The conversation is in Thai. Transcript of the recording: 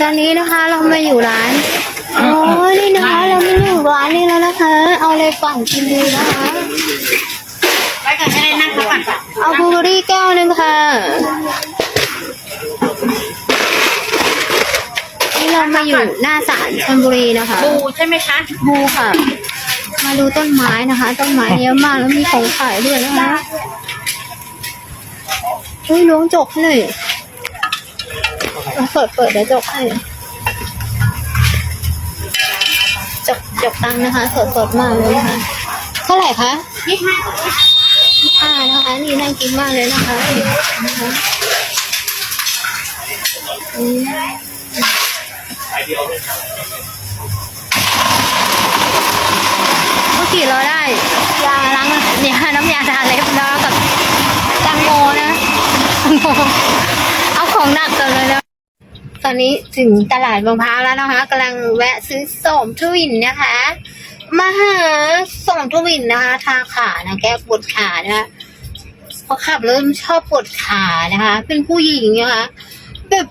ตอนนี้นะคะเรามาอยู่ร้านโอ้ยนี่นะคะเรามาอยู่ร้านนี้แล้วนะคะ เอาอะไรปั่นกินดีนะคะไปก่อนก็ได้นั่งพักก่อนเอาบลูเบอรี่แก้วหนึงค่ะนี่เรามาอยู่หน้าศาลชลบุรีนะคะบูใช่ไหมคะบูค่ะ มาดูต้นไม้นะคะ ต้นไม้เยอะมากแล้วมีของขายด้วยนะคะเฮ้ยล้วงจกให้หน่อย เอาเปิดเปิดเดี๋ยวจกให้จกจกตังนะคะ สดสดมากเลยนะคะเท่าไหร่คะยี่ห้าอ่านะคะ นี่น่ากินมากเลยนะคะนะคะอืมเมื่อกี้เราได้ยาล้างเนี่ยน้ำยาทาเล็บแล้วกับแตงโมนะโมเอาของหนักกันเลยนะ อนนี้ถึงตลาดบางพร้าวแล้วนะคะกำลังแวะซื้อสมทวินนะคะ มาหาสมทวินนะคะ ทาขานะแก้ปวดขานะคะพอขับเริ่มชอบปวดขานะคะ เป็นผู้หญิงนะคะแบบ